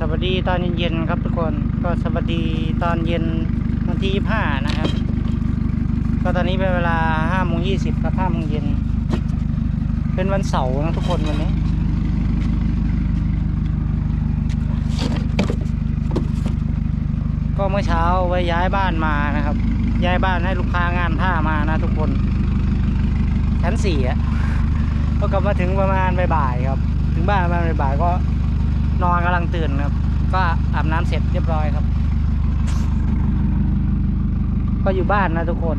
สวัสดีตอนเย็นๆครับทุกคนก็สวัสดีตอนเย็นวันที่25นะครับ ก็ตอนนี้เป็นเวลา5โมง20ครับ5โมงเย็น เป็นวันเสาร์นะทุกคนวันนี้ก็เมื่อเช้าไว้ย้ายบ้านมานะครับ ย้ายบ้านให้ลูกค้างานท่ามานะทุกคน ชั้นสี่อะก็กลับมาถึงประมาณบ่ายๆครับ ถึงบ้านประมาณบ่ายๆก็ นอนกำลังตื่นครับ ก็อาบน้ำเสร็จเรียบร้อยครับ ก็อยู่บ้านนะทุกคน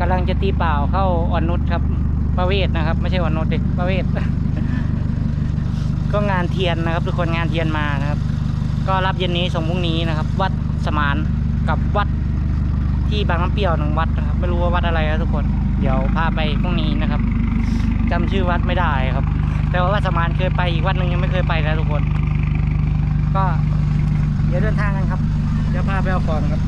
กำลังจะตีเปล่าเข้าอ่อนนุชครับประเวศนะครับ ไม่ใช่อ่อนนุชดิประเวศก็งานเทียนนะครับ ทุกคนงานเทียนมานะครับ ก็รับเย็นนี้ส่งพรุ่งนี้นะครับ วัดสมานกับวัดที่บางน้ำเปรี้ยวหนึ่งวัดนะครับ ไม่รู้ว่าวัดอะไรนะทุกคน เดี๋ยวพาไปพรุ่งนี้นะครับ จำชื่อวัดไม่ได้ครับ แต่ว่าวัดสมานเคยไปอีกวัดหนึ่งยังไม่เคยไปนะทุกคน ก็เดี๋ยวเดินทางกันครับเดี๋ยวพาไปเอาของครับ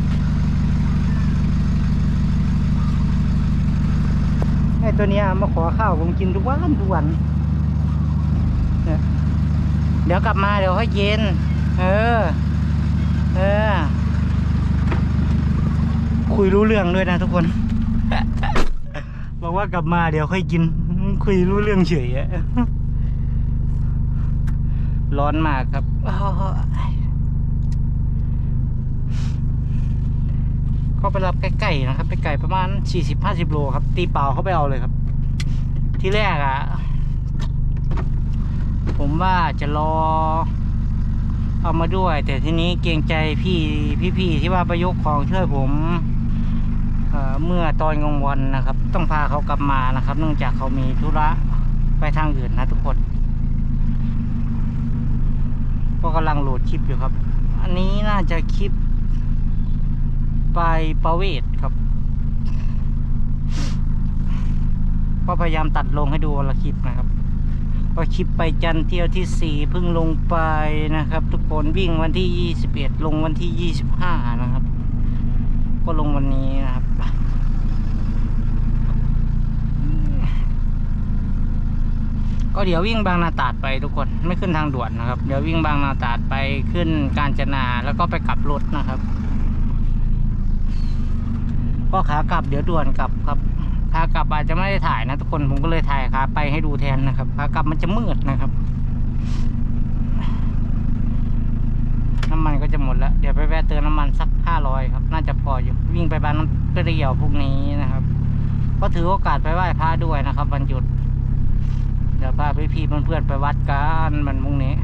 ไอ้ตัวเนี้ยมาขอข้าวผมกินทุกวันทุกวันเนี่ยเดี๋ยวกลับมาเดี๋ยวค่อยเย็นเออ เออ คุยรู้เรื่องด้วยนะทุกคน บอกว่ากลับมาเดี๋ยวค่อยกิน คุยรู้เรื่องเฉยอะร้อนมากครับ ก็ไปรับไก่ๆนะครับ ไปไก่ประมาณสี่สิบห้าสิบโลครับ ตีเปล่าเข้าไปเอาเลยครับ ที่แรกอะผมว่าจะรอ เอามาด้วย แต่ทีนี้เกรงใจพี่พี่ๆที่ว่าประยกของช่วยผม เมื่อตอนกลางวันนะครับ ต้องพาเขากลับมานะครับ เนื่องจากเขามีธุระไปทางอื่นนะทุกคนก็กำลังโหลดคลิปอยู่ครับ อันนี้น่าจะคลิป ไปประเวศครับ ก็พยายามตัดลงให้ดูละคลิปนะครับ ก็คลิปไปจันเที่ยวที่สี่เพิ่งลงไปนะครับ ทุกคนวิ่งวันที่ยี่สิบเอ็ดลงวันที่ยี่สิบห้านะครับ ก็ลงวันนี้นะครับ ก็เดี๋ยววิ่งบางนาตาดไปทุกคนไม่ขึ้นทางด่วนนะครับ เดี๋ยววิ่งบางนาตาดไปขึ้นกาญจนาแล้วก็ไปกลับรถนะครับ ก็ขากลับเดี๋ยวด่วนกลับครับขากลับอาจจะไม่ได้ถ่ายนะทุกคนผมก็เลยถ่ายขาไปให้ดูแทนนะครับขากลับมันจะมืดนะครับน้ำมันก็จะหมดแล้ว เดี๋ยวไปแวะเติมน้ำมันสักห้าร้อยครับ น่าจะพออยู่วิ่งไปบ้านน้ำเปรี้ยวพวกนี้นะครับ ก็ถือโอกาสไปไหว้พระด้วยนะครับวันหยุด ดี๋ยวพาพี่พี่เพื่อนๆไปวัดกันมันมุ่งนี้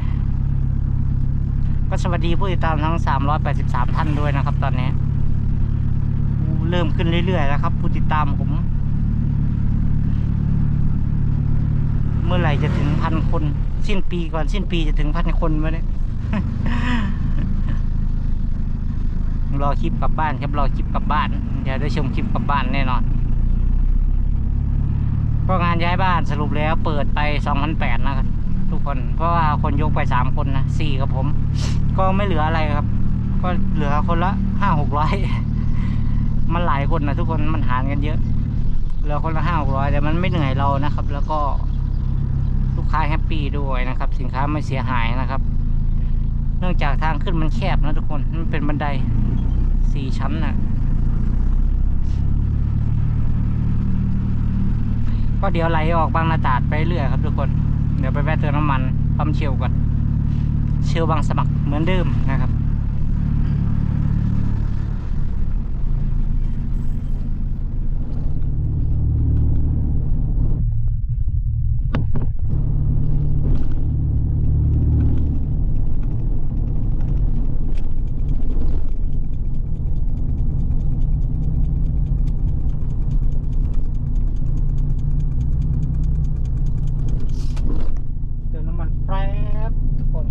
ก็สวัสดีผู้ติดตามทั้ง 383 ท่านด้วยนะครับ ตอนนี้ เริ่มขึ้นเรื่อยๆแล้วครับ ผู้ติดตามผม เมื่อไหร่จะถึงพันคน สิ้นปีก่อนสิ้นปีจะถึงพันคนไหมเนี่ยรอคลิปกลับบ้านครับรอคลิปกลับบ้านเดี๋ยวได้ชมคลิปกลับบ้านแน่นอน ก็งานย้ายบ้านสรุปแล้วเปิดไป2008นะครับทุกคน เพราะว่าคนยกไปสามคนนะสี่กับผม ก็ไม่เหลืออะไรครับ ก็เหลือคนละห้าหกร้อยมันหลายคนนะทุกคนมันหารกันเยอะ เหลือคนละห้าหกร้อยแต่มันไม่เหนื่อยเรานะครับ แล้วก็ลูกค้าแฮปปี้ด้วยนะครับ สินค้าไม่เสียหายนะครับ เนื่องจากทางขึ้นมันแคบนะทุกคนมันเป็นบันไดสี่ชั้นนะ ก็เดี๋ยวไหลออกบางนาตาดไปเรื่อยครับทุกคน เดี๋ยวไปแวะเติมน้ำมันปั๊มเชลก่อน เชลบางสมัครเหมือนเดิมนะครับ เติมน้ำมันแป๊บทุกคน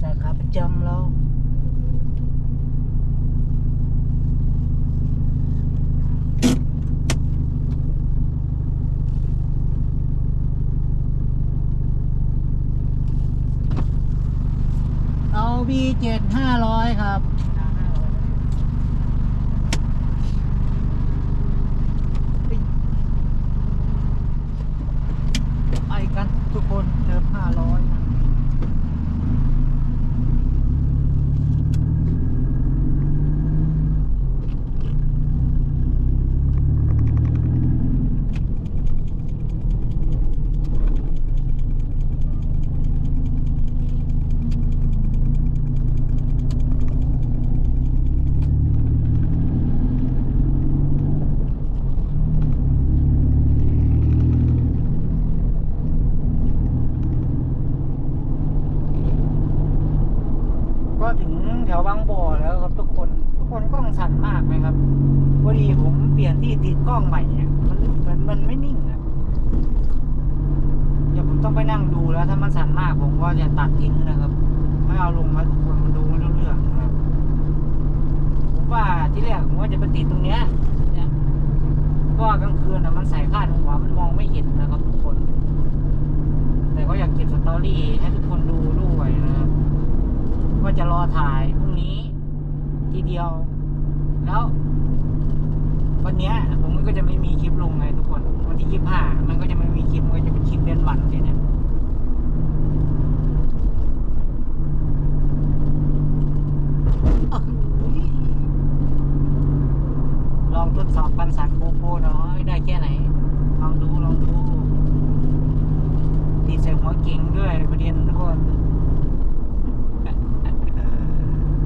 สาขา ประจำเราเอาบีเจ็ดห้าร้อยครับ มันเหมือนมันไม่นิ่งอะเดี๋ยวผมต้องไปนั่งดูแล้วถ้ามันสั่นมากผมก็จะตัดทิ้งนะครับ ไม่เอาลงมาทุกคนมันดูไม่รู้เรื่องนะครับผมว่าที่แรกผมว่าจะไปติดตรงเนี้ยเนี่ยเพราะว่ากลางคืนนะมันใส่คาดหัวมันมองไม่เห็นนะครับทุกคน แต่ก็อยากเก็บสตอรี่ให้ทุกคนดูด้วยนะครับว่าจะรอถ่ายพรุ่งนี้ทีเดียว แล้ว วันเนี้ยผม ก็จะไม่มีคลิปลงไงทุกคน วันที่ยี่ห้ามันก็จะไม่มีคลิปมันก็จะเป็นคลิปเล่นวันทีเนี้ยลองทดสอบปันสันโกโก้หน่อยได้แค่ไหน ลองดูลองดูตีใส่หัวเก่งด้วยประเด็นทุกคน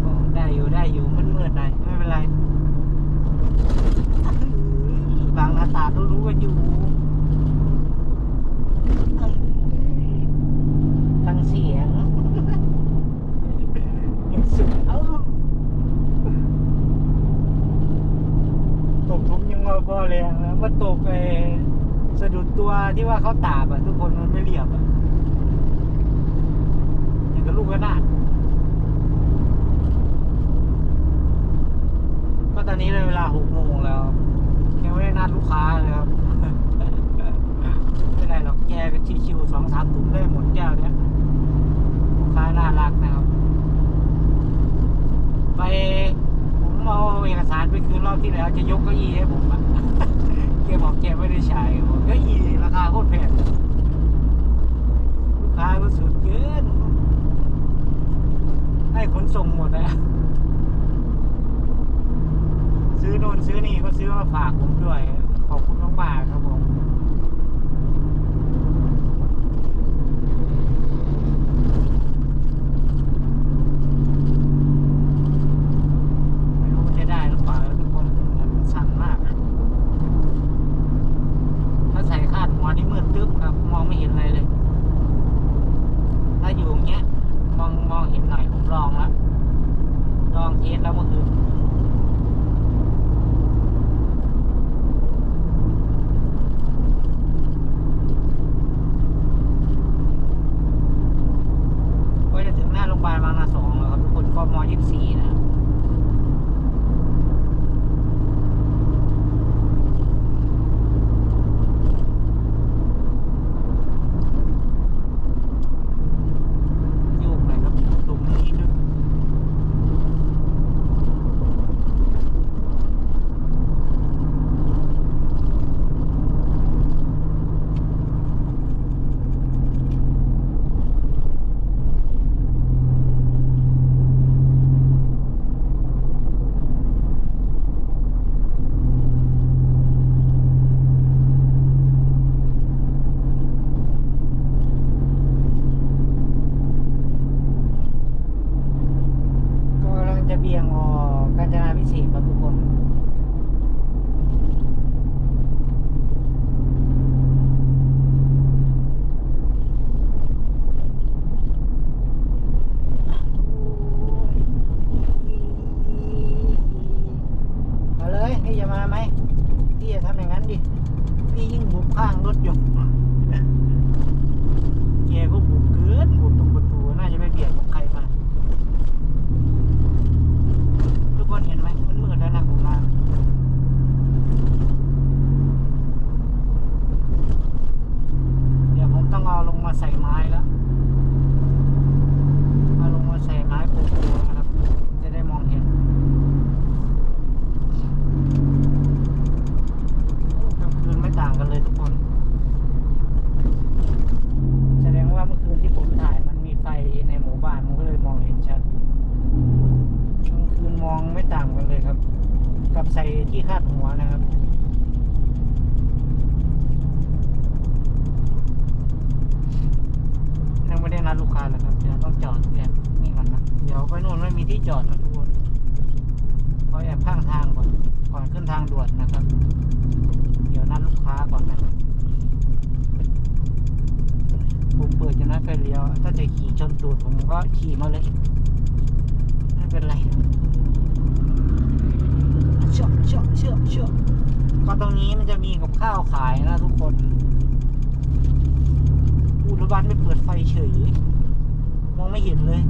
โอ้ได้อยู่ได้อยู่มืดมืดๆหน่อยไม่เป็นไรบางหน้าตาก็รู้ว่าอยู่ฟังเสียงสุดเอ้าตกทุมยังมาพอ แรงนตกไอสะดุดตัวที่ว่าเขาตาบอะทุกคนมันไม่เรียบอะอย่างกับลูกกระนาดก็ตอนนี้เลยเวลาหกโมงแล้วยังไม่ได้นัดลูกค้าเลยครับไม่ได้หรอกแกก็ชิวๆสองสามทุ่มได้หมดแก้วเนี้ยลูกค้าน่ารักนะครับ ไปผมเอาเอกสารไปคืนรอบที่แล้วจะยกเก้าอี้ให้ผมอะ แกบอกแกไม่ได้ใช้บอกเก้าอี้ราคาโคตรแพงลูกค้าก็สุดเกิน ให้ขนส่งหมดเลยซื้อโน่นซื้อนี่ก็ซื้อมาฝากผมด้วย ขอบคุณมากๆครับผมรู้จะได้หรือเปล่าทุกคนมันสั่นมากอะถ้าใส่คาดหัวนี่มืดตึ๊บครับ มองไม่เห็นอะไรเลย ถ้าอยู่อย่างเงี้ย มองมองเห็นหน่อยผมลองแล้วลองเทสแล้วเมื่อคืน ไม่ได้นัดลูกค้าเลยครับ เดี๋ยวต้องจอดเนี่ยนี่ก่อนนะ เดี๋ยวไปโน่นไม่มีที่จอดนะทุกคนเขอแอบข้างทางก่อนก่อนขึ้นทางด่วนนะครับ เดี๋ยวนัดลูกค้าก่อนนะผมเปิดจะนัดไฟเลี้ยว ถ้าจะขี่ชนตูดผมก็ขี่มาเลย ไม่เป็นไรเชื่อเชื่อเชื่อเชื่อก็ตรงนี้มันจะมีกับข้าวขายนะทุกคนอุรถบัสไม่เปิดไฟเฉย มองไม่เห็นเลย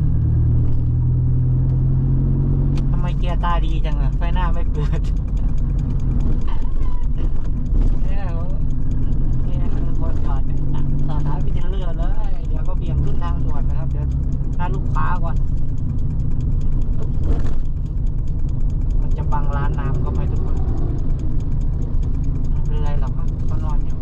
ทำไมเกียร์ตาดีจังอะไฟหน้าไม่เปิดเนี่ยนี่ยคือคนจอดเนี่ยต่อท้ายพิเทเลอร์เลยเดี๋ยวก็เบี่ยงขึ้นทางด่วนนะครับ เดี๋ยวหน้าลูกค้าก่อน มันจะบังร้านน้ำก็ไม่ทุกคนเป็นไรหรอกมั้งก็นอนอยู่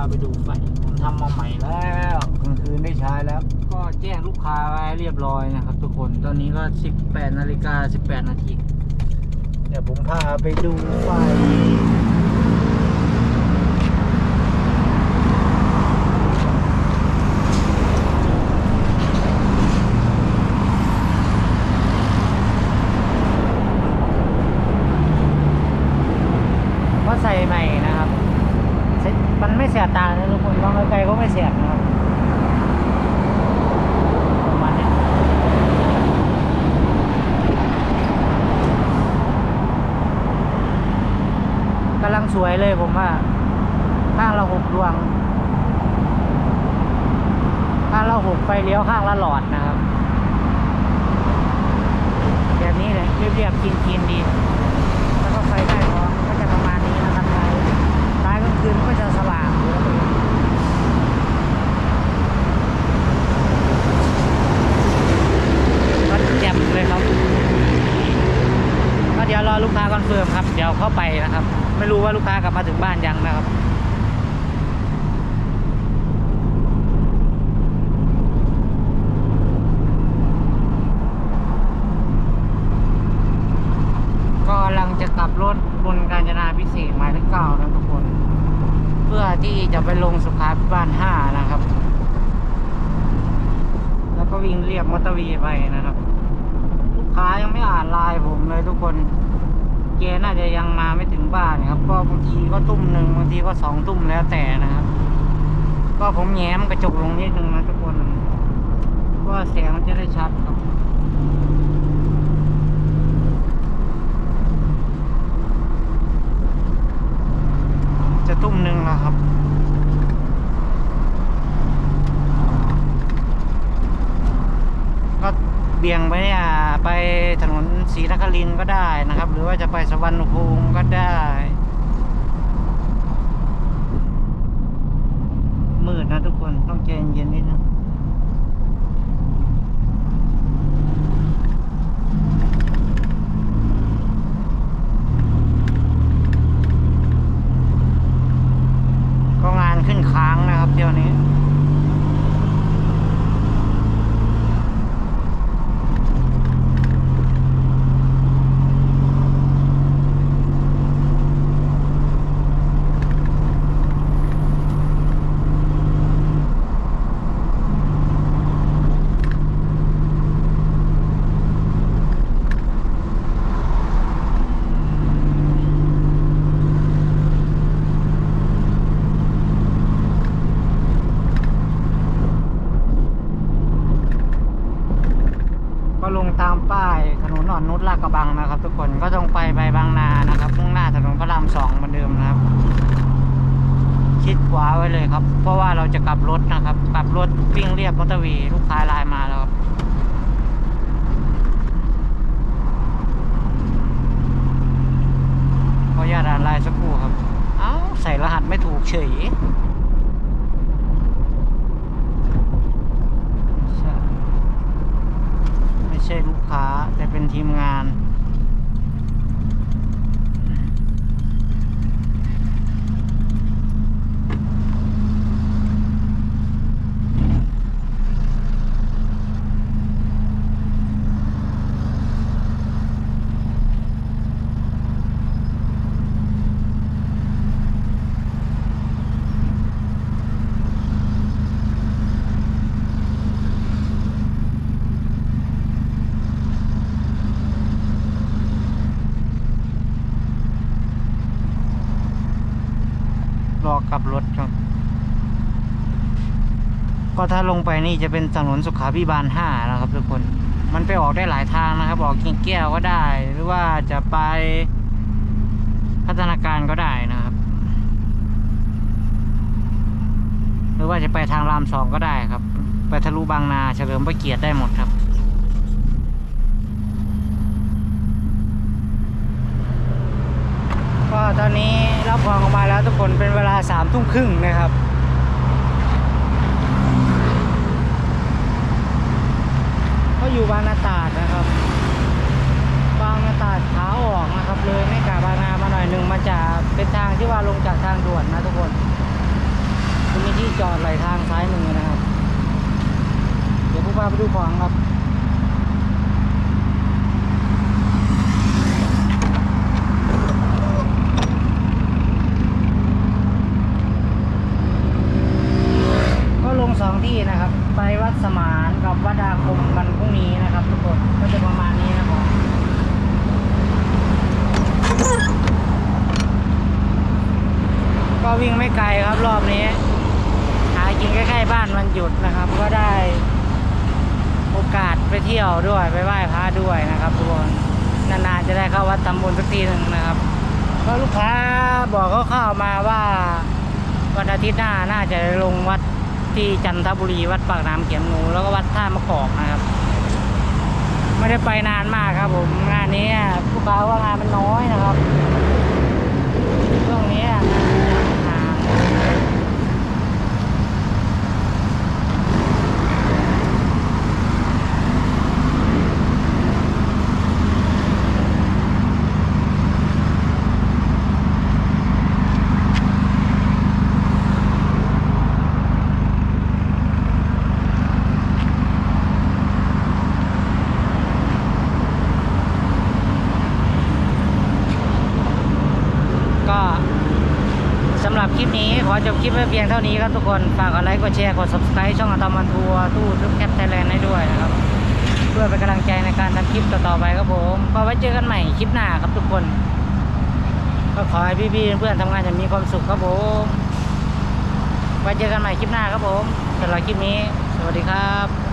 าไปดูไฟ ผมทำมาใหม่แล้วกลางคืนได้ใช้แล้ว ก็แจ้งลูกค้าไว้เรียบร้อยนะครับ ทุกคน ตอนนี้ก็ 18นาฬิกา18 นาที เดี๋ยวผมพาไปดูไฟ ก็ใส่ใหม่นะครับเซ็ตมันไม่เสียตานะทุกคนมองไกลๆก็ไม่เสียนะครับประมาณนี้ กำลังสวยเลยผมว่าข้างละหกดวง ข้างละหกไฟเลี้ยวข้างละหลอดนะครับ แบบนี้เลยเรียบๆกินๆดี แล้วก็ไฟใต้ท้องก็จะประมาณนี้นะครับท้ายท้ายกลางคืนก็จะสว่างวก็แจ่มเลยครับ ก็เดี๋ยวรอลูกค้าคอนเฟิร์มครับ เดี๋ยวเข้าไปนะครับ ไม่รู้ว่าลูกค้ากลับมาถึงบ้านยังนะครับก็กำลังจะกลับรถบนกาญจนาพิเศษหมายเลขเก้านะทุกคน เพื่อที่จะไปลงสุขาพิบาลห้านะครับ แล้วก็วิ่งเรียบมอเตอร์เวีไปนะครับ ค้ายังไม่อ่านไลน์ผมเลยทุกคนแกน่าจะยังมาไม่ถึงบ้านครับ ก็บางทีก็ทุ่มหนึ่งบางทีก็สองทุ่มแล้วแต่นะครับ ก็ผมแง้มกระจกลงนิดนึงนะทุกคนเพราะว่าแสงมันจะได้ชัดครับจะทุ่มหนึ่งแล้วครับก็เบี่ยงไปเนี่ย ไปถนนศรีนครินก็ได้นะครับ หรือว่าจะไปสวรรณภูมิก็ได้ มืดนะทุกคนต้องใจเย็นนิดนึงก็งานขึ้นค้างนะครับเที่ยวนี้ ก็ลง ตามป้ายถนนอ่อนนุชลาดกระบังนะครับ ทุกคนก็ต้องไปไปบางนานะครับมุ่งหน้าถนนพระรามสองเหมือนเดิมนะครับชิดขวาไว้เลยครับ เพราะว่าเราจะกลับรถนะครับ กลับรถวิ่งเรียบมอเตอร์วย์ลูกค้าไลน์มาแล้วครับขออนุญาตอ่านไลน์สักครู่ครับ เอ้าใส่รหัสไม่ถูกเฉยใช่ ไม่ใช่ลูกค้าแต่เป็นทีมงาน ร อกลับรถครับ ก็ถ้าลงไปนี่จะเป็นถนนสุขาพิบาลห้านะครับทุกคน มันไปออกได้หลายทางนะครับ ออกกิ่งแก้วก็ได้ หรือว่าจะไปพัฒนาการก็ได้นะครับ หรือว่าจะไปทางรามสองก็ได้ครับ ไปทะลุบางนาเฉลิมพระเกียรติได้หมดครับ ตอนนี้รับของออกมาแล้วทุกคนเป็นเวลาสามทุ่มครึ่งนะครับก็อยู่บางนาตาดนะครับ บางนาตาดขาออกนะครับ เลยไม่กาบางนามาหน่อยหนึ่งมันจะเป็นทางที่ว่าลงจากทางด่วนนะทุกคนมีที่จอดไหลทางซ้ายมือนะครับ เดี๋ยวผู้พาไปดูของครับ สองที่นะครับ ไปวัดสมานกับวัดอาคมวันพรุ่งนี้นะครับทุกคนก็จะประมาณนี้นะครับก็วิ่งไม่ไกลครับรอบนี้ หากินใกล้ๆบ้านวันหยุดนะครับ ก็ได้โอกาสไปเที่ยวด้วยไปไหว้พระด้วยนะครับทุกคนนานๆจะได้เข้าวัดทำบุญสักทีหนึ่งนะครับก็ลูกค้าบอกเขาเข้ามาว่าวันอาทิตย์หน้าน่าจะลงวัด ที่จันทบุรีวัดปากน้ำเขียนงูแล้วก็วัดท่ามะกอกนะครับ ไม่ได้ไปนานมากครับ ผมงานนี้ลูกค้าว่างานมันน้อยนะครับช่วงนี้งานห่างก็ สำหรับคลิปนี้ขอจบคลิปไว้เพียงเท่านี้ครับทุกคน ฝากกดไลค์กดแชร์กด subscribe ช่องอัตมันทัวร์ตู้ทุกแคปไทยแลนด์ให้ด้วยนะครับ เพื่อเป็นกำลังใจในการทำคลิปต่อๆไปครับผมก็ไว้เจอกันใหม่คลิปหน้าครับทุกคน ก็ขอให้พี่ๆเพื่อนๆทำงานอย่างมีความสุขครับผมไว้เจอกันใหม่คลิปหน้าครับผมสำหรับคลิปนี้ สวัสดีครับ